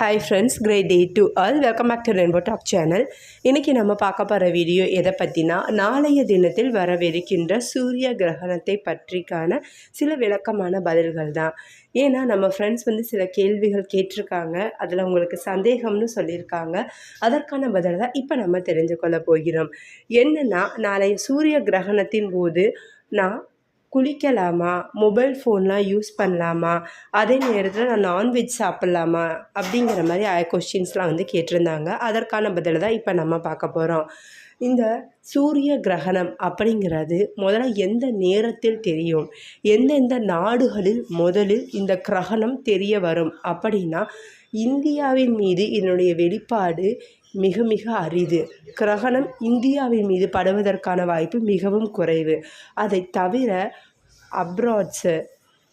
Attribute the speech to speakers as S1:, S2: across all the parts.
S1: Hi friends great day to all welcome back to Rainbow Talk channel இன்றைக்கி நம்ம பார்க்க போகிற வீடியோ எதை பற்றினா நாளைய தினத்தில் வரவிருக்கின்ற சூரிய கிரகணத்தை பற்றிக்கான சில விளக்கமான பதில்கள் தான். ஏன்னா நம்ம ஃப்ரெண்ட்ஸ் வந்து சில கேள்விகள் கேட்டிருக்காங்க. அதில் உங்களுக்கு சந்தேகம்னு சொல்லியிருக்காங்க. அதற்கான பதில் தான் இப்போ நம்ம தெரிஞ்சு கொள்ள போகிறோம். என்னென்னா நாளைய சூரிய கிரகணத்தின் போது நான் குளிக்கலாமா? மொபைல் ஃபோன்லாம் யூஸ் பண்ணலாமா? அதே நேரத்தில் நான் நான்வெஜ் சாப்பிட்லாமா? அப்படிங்கிற மாதிரி கொஸ்டின்ஸ்லாம் வந்து கேட்டிருந்தாங்க. அதற்கான பதில் தான் இப்போ நம்ம பார்க்க போகிறோம் இந்த சூரிய கிரகணம் அப்படிங்கிறது முதல்ல எந்த நேரத்தில் தெரியும்? எந்தெந்த நாடுகளில் முதலில் இந்த கிரகணம் தெரிய வரும்? அப்படின்னா இந்தியாவின் மீது இதனுடைய வெளிப்பாடு மிக மிக அரிது. கிரகணம் இந்தியாவின் மீது படுவதற்கான வாய்ப்பு மிகவும் குறைவு. அதை தவிர அப்ராட்ஸு.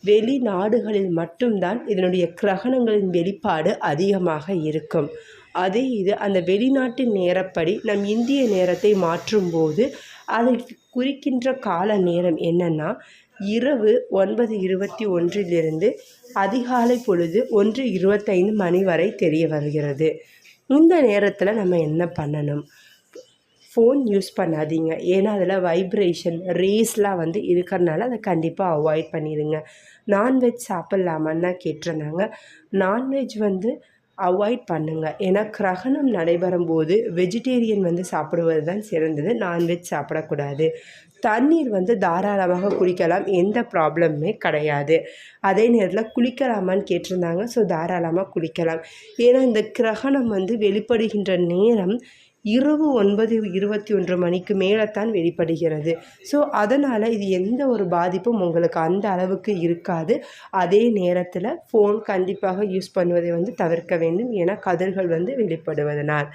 S1: வெளிநாடுகளில் மட்டும்தான் இதனுடைய கிரகணங்களின் வெளிப்பாடு அதிகமாக இருக்கும். அதே இது அந்த வெளிநாட்டு நேரப்படி நம் இந்திய நேரத்தை மாற்றும்போது அதை குறிக்கின்ற கால நேரம் என்னென்னா இரவு ஒன்பது இருபத்தி ஒன்றிலிருந்து அதிகாலை பொழுது ஒன்று இருபத்தைந்து மணி வரை தெரிய வருகிறது. இந்த நேரத்தில் நம்ம என்ன பண்ணணும்? ஃபோன் யூஸ் பண்ணாதீங்க. ஏன்னா அதில் வைப்ரேஷன் ரேஸ்லாம் வந்து இருக்கிறனால அதை கண்டிப்பாக அவாய்ட் பண்ணிடுங்க நான்வெஜ் சாப்பிட்லாமான்னு தான் கேட்டிருந்தாங்க. நான்வெஜ் வந்து அவாய்ட் பண்ணுங்கள் ஏன்னா கிரகணம் நடைபெறும் போது வெஜிடேரியன் வந்து சாப்பிடுவது தான் சிறந்தது. நான்வெஜ் சாப்பிடக்கூடாது. தண்ணீர் வந்து தாராளமாக குடிக்கலாம். எந்த ப்ராப்ளமுமே கிடையாது. அதே நேரத்தில் குளிக்கலாமான்னு கேட்டிருந்தாங்க. ஸோ தாராளமாக குளிக்கலாம். ஏன்னா இந்த கிரகணம் வந்து வெளிப்படுகின்ற நேரம் இரவு ஒன்பது இருபத்தி ஒன்று மணிக்கு மேலே தான் வெளிப்படுகிறது. ஸோ அதனால் இது எந்த ஒரு பாதிப்பும் உங்களுக்கு அந்த அளவுக்கு இருக்காது. அதே நேரத்தில் ஃபோன் கண்டிப்பாக யூஸ் பண்ணுவதை வந்து தவிர்க்க வேண்டும் ஏன்னா கதிர்கள் வந்து வெளிப்படுவதனால்.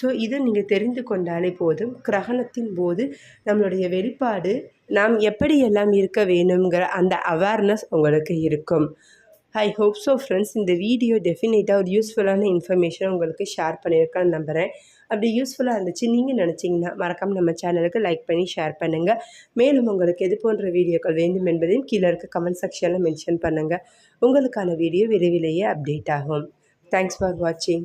S1: ஸோ இதை நீங்கள் தெரிந்து கொண்டாலே போதும். கிரகணத்தின் போது நம்மளுடைய வெளிப்பாடு நாம் எப்படியெல்லாம் இருக்க வேணுங்கிற அந்த அவேர்னஸ் உங்களுக்கு இருக்கும். ஐ ஹோப் ஸோ ஃப்ரெண்ட்ஸ் இந்த வீடியோ டெஃபினேட்டாக ஒரு யூஸ்ஃபுல்லான இன்ஃபர்மேஷன் உங்களுக்கு ஷேர் பண்ணியிருக்கேன்னு நம்புகிறேன் அப்படி யூஸ்ஃபுல்லாக இருந்துச்சு. நீங்கள் நினச்சிங்கன்னா மறக்காமல் நம்ம சேனலுக்கு லைக் பண்ணி ஷேர் பண்ணுங்கள் மேலும் உங்களுக்கு எது போன்ற வீடியோக்கள் வேண்டும் என்பதையும் கீழே இருக்க கமெண்ட் செக்ஷனில் மென்ஷன் பண்ணுங்கள் உங்களுக்கான வீடியோ விரைவிலேயே அப்டேட் ஆகும். தேங்க்ஸ் ஃபார் வாட்சிங்